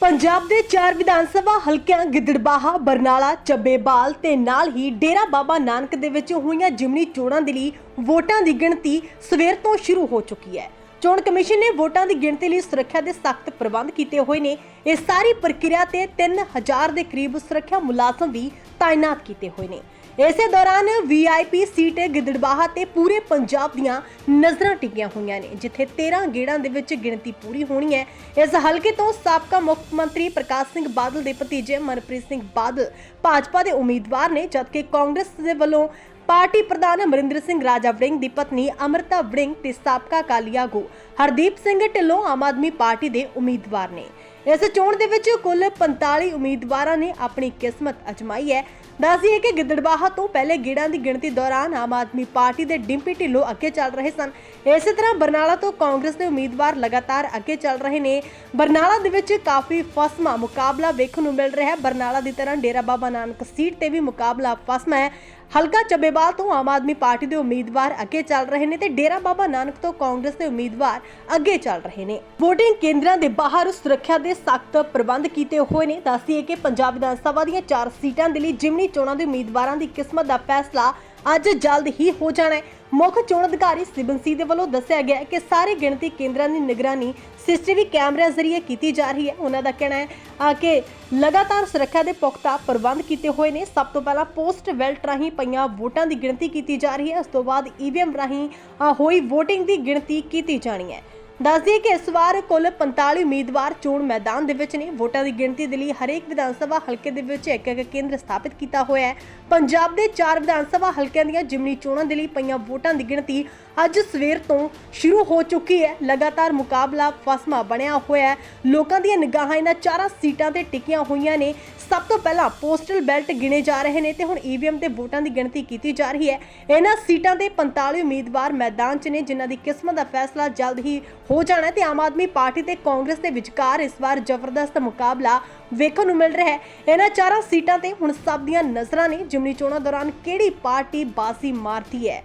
ਪੰਜਾਬ ਦੇ ਚਾਰ ਵਿਧਾਨ ਸਭਾ ਹਲਕਿਆਂ ਗਿੱਦੜਬਾਹਾ, ਬਰਨਾਲਾ, ਚੱਬੇਬਾਲ ਤੇ ਨਾਲ ਹੀ ਡੇਰਾ ਬਾਬਾ ਨਾਨਕ ਦੇ ਵਿੱਚ ਹੋਈਆਂ ਜਿਮਨੀ ਚੋਣਾਂ ਦੇ ਲਈ ਵੋਟਾਂ ਦੀ ਗਿਣਤੀ ਸਵੇਰ ਤੋਂ ਸ਼ੁਰੂ ਹੋ ਚੁੱਕੀ ਹੈ। ਚੋਣ ਕਮਿਸ਼ਨ ਨੇ ਵੋਟਾਂ ਦੀ ਗਿਣਤੀ ਲਈ ਸੁਰੱਖਿਆ ਦੇ ਸਖਤ ਪ੍ਰਬੰਧ ਕੀਤੇ ਹੋਏ ਨੇ। ਇਹ ਸਾਰੀ ਪ੍ਰਕਿਰਿਆ ਤੇ 3000 ਦੇ ਕਰੀਬ ਸੁਰੱਖਿਆ ਮੁਲਾਜ਼ਮ ਵੀ ਤਾਇਨਾਤ ਕੀਤੇ ਹੋਏ ਨੇ। ਇਸੇ ਦੌਰਾਨ ਵੀਆਈਪੀ ਸੀਟ ਗਿੱਦੜਬਾਹਾ ਤੇ ਪੂਰੇ ਪੰਜਾਬ ਦੀਆਂ ਨਜ਼ਰਾਂ ਟਿਕੀਆਂ ਹੋਈਆਂ ਨੇ, ਜਿੱਥੇ 13 ਗੇੜਾਂ ਦੇ ਵਿੱਚ ਗਿਣਤੀ ਪੂਰੀ ਹੋਣੀ ਹੈ। ਇਸ ਹਲਕੇ ਤੋਂ ਸਾਬਕਾ ਮੁੱਖ ਮੰਤਰੀ ਪ੍ਰਕਾਸ਼ ਸਿੰਘ ਬਾਦਲ ਦੇ ਭਤੀਜੇ ਮਨਪ੍ਰੀਤ ਸਿੰਘ ਬਾਦਲ ਭਾਜਪਾ ਦੇ ਉਮੀਦਵਾਰ ਨੇ, ਜਦਕਿ ਕਾਂਗਰਸ ਦੇ ਵੱਲੋਂ ਪਾਰਟੀ ਪ੍ਰਧਾਨ ਅਮਰਿੰਦਰ ਸਿੰਘ ਰਾਜਾ ਵੜਿੰਗ ਦੀ ਪਤਨੀ ਅਮਰਤਾ ਵੜਿੰਗ ਤੇ ਸਾਬਕਾ ਅਕਾਲੀ ਆਗੂ ਹਰਦੀਪ ਸਿੰਘ ਢਿੱਲੋਂ ਆਮ ਆਦਮੀ ਪਾਰਟੀ ਦੇ ਉਮੀਦਵਾਰ ਨੇ। ਇਸ ਚੋਣ ਦੇ ਵਿੱਚ ਕੁੱਲ 45 ਉਮੀਦਵਾਰਾਂ ਨੇ ਆਪਣੀ ਕਿਸਮਤ ਅਜਮਾਈ ਹੈ। ਦੱਸਦੀਏ ਕਿ ਗਿੱਦੜਬਾਹਾ ਤੋਂ ਪਹਿਲੇ ਗੇੜਾਂ ਦੀ ਗਿਣਤੀ ਦੌਰਾਨ ਆਮ ਆਦਮੀ ਪਾਰਟੀ ਦੇ ਡਿੰਪੀ ਢਿੱਲੋਂ ਅੱਗੇ ਚੱਲ ਰਹੇ ਸਨ। ਇਸੇ ਤਰ੍ਹਾਂ ਬਰਨਾਲਾ ਤੋਂ ਕਾਂਗਰਸ ਦੇ ਉਮੀਦਵਾਰ ਲਗਾਤਾਰ ਅੱਗੇ ਚੱਲ ਰਹੇ ਨੇ। ਬਰਨਾਲਾ ਦੇ ਵਿੱਚ ਕਾਫੀ ਫਸਮਾ ਮੁਕਾਬਲਾ ਵੇਖਣ ਨੂੰ ਮਿਲ ਰਿਹਾ ਹੈ। ਬਰਨਾਲਾ ਦੀ ਤਰ੍ਹਾਂ ਡੇਰਾ ਬਾਬਾ ਨਾਨਕ ਸੀਟ ਤੇ ਵੀ ਮੁਕਾਬਲਾ ਫਸਮਾ ਹੈ। ਹਲਕਾ ਚੱਬੇਵਾਲ ਤੋਂ ਆਮ ਆਦਮੀ ਪਾਰਟੀ ਦੇ ਉਮੀਦਵਾਰ ਅੱਗੇ ਚੱਲ ਰਹੇ ਨੇ ਤੇ ਡੇਰਾ ਬਾਬਾ ਨਾਨਕ ਤੋਂ ਕਾਂਗਰਸ ਦੇ ਉਮੀਦਵਾਰ ਅੱਗੇ ਚੱਲ ਰਹੇ ਨੇ। VOTING ਕੇਂਦਰਾਂ ਦੇ ਬਾਹਰ ਸੁਰੱਖਿਆ ਦੇ ਸਖਤ ਪ੍ਰਬੰਧ ਕੀਤੇ ਹੋਏ ਨੇ। ਦੱਸੀਏ ਕਿ ਪੰਜਾਬ ਵਿਧਾਨ ਸਭਾ ਦੀਆਂ 4 ਸੀਟਾਂ ਦੇ ਲਈ ਜਿਮਨੀ ਚੋਣਾਂ ਦੇ ਉਮੀਦਵਾਰਾਂ ਦੀ ਕਿਸਮਤ ਦਾ ਫੈਸਲਾ ਅੱਜ ਜਲਦ ਹੀ ਹੋ ਜਾਣਾ ਹੈ। ਮੁੱਖ ਚੋਣ ਅਧਿਕਾਰੀ ਸਿਬਨਸੀ ਦੇ ਵੱਲੋਂ ਦੱਸਿਆ ਗਿਆ ਕਿ ਸਾਰੇ ਗਿਣਤੀ ਕੇਂਦਰਾਂ ਦੀ ਨਿਗਰਾਨੀ ਸੀਸੀਟੀਵੀ ਕੈਮਰਿਆਂ ਜ਼ਰੀਏ ਕੀਤੀ ਜਾ ਰਹੀ ਹੈ। ਉਹਨਾਂ ਦਾ ਕਹਿਣਾ ਹੈ ਕਿ ਲਗਾਤਾਰ ਸੁਰੱਖਿਆ ਦੇ ਪੁਖਤਾ ਪ੍ਰਬੰਧ ਕੀਤੇ ਹੋਏ ਨੇ। ਸਭ ਤੋਂ ਪਹਿਲਾਂ ਪੋਸਟ ਵੈਲਟ ਰਾਹੀਂ ਪਈਆਂ ਵੋਟਾਂ ਦੀ ਗਿਣਤੀ ਕੀਤੀ ਜਾ ਰਹੀ ਹੈ। ਉਸ ਤੋਂ ਬਾਅਦ ਈਵੀਐਮ ਰਾਹੀਂ ਹੋਈ VOTING ਦੀ ਗਿਣਤੀ ਕੀਤੀ ਜਾਣੀ ਹੈ। ਦੱਸਦੀ ਕਿ ਇਸ ਵਾਰ ਕੁੱਲ 45 ਉਮੀਦਵਾਰ ਚੋਣ ਮੈਦਾਨ ਦੇ ਵਿੱਚ ਨੇ। ਵੋਟਾਂ ਦੀ ਗਿਣਤੀ ਦੇ ਲਈ ਹਰੇਕ ਵਿਧਾਨ ਸਭਾ ਹਲਕੇ ਦੇ ਵਿੱਚ ਇੱਕ ਇੱਕ ਕੇਂਦਰ ਸਥਾਪਿਤ ਕੀਤਾ ਹੋਇਆ ਹੈ। ਪੰਜਾਬ ਦੇ ਚਾਰ ਵਿਧਾਨ ਸਭਾ ਹਲਕਿਆਂ ਦੀਆਂ ਜਿਮਨੀ ਚੋਣਾਂ ਦੇ ਲਈ ਪਈਆਂ ਵੋਟਾਂ ਦੀ ਗਿਣਤੀ ਅੱਜ ਸਵੇਰ ਤੋਂ ਸ਼ੁਰੂ ਹੋ ਚੁੱਕੀ ਹੈ। ਲਗਾਤਾਰ ਮੁਕਾਬਲਾ ਫਸਮਾ ਬਣਿਆ ਹੋਇਆ ਹੈ। ਲੋਕਾਂ ਦੀਆਂ ਨਿਗਾਹਾਂ ਇਹਨਾਂ ਚਾਰਾਂ ਸੀਟਾਂ ਤੇ ਟਿਕੀਆਂ ਹੋਈਆਂ ਨੇ। ਸਭ ਤੋਂ ਪਹਿਲਾਂ ਪੋਸਟਲ ਬੈਲਟ ਗਿਣੇ ਜਾ ਰਹੇ ਨੇ ਤੇ ਹੁਣ ਈਵੀਐਮ ਤੇ ਵੋਟਾਂ ਦੀ ਗਿਣਤੀ ਕੀਤੀ ਜਾ ਰਹੀ ਹੈ। ਇਹਨਾਂ ਸੀਟਾਂ ਤੇ 45 ਉਮੀਦਵਾਰ ਮੈਦਾਨ 'ਚ ਨੇ, ਜਿਨ੍ਹਾਂ ਦੀ ਕਿਸਮਤ ਦਾ ਫੈਸਲਾ ਜਲਦ ਹੀ ਹੋ ਜਾਣਾ ਤੇ ਆਮ ਆਦਮੀ ਪਾਰਟੀ ਤੇ ਕਾਂਗਰਸ ਦੇ ਵਿਚਕਾਰ ਇਸ ਵਾਰ ਜ਼ਬਰਦਸਤ ਮੁਕਾਬਲਾ ਵੇਖਣ ਨੂੰ ਮਿਲ ਰਿਹਾ ਹੈ। ਇਹਨਾਂ ਚਾਰਾਂ ਸੀਟਾਂ ਤੇ ਹੁਣ ਸਭ ਦੀਆਂ ਨਜ਼ਰਾਂ ਨੇ। ਜਿਮਨੀ ਚੋਣਾਂ ਦੌਰਾਨ ਕਿਹੜੀ ਪਾਰਟੀ ਬਾਜ਼ੀ ਮਾਰਦੀ ਹੈ?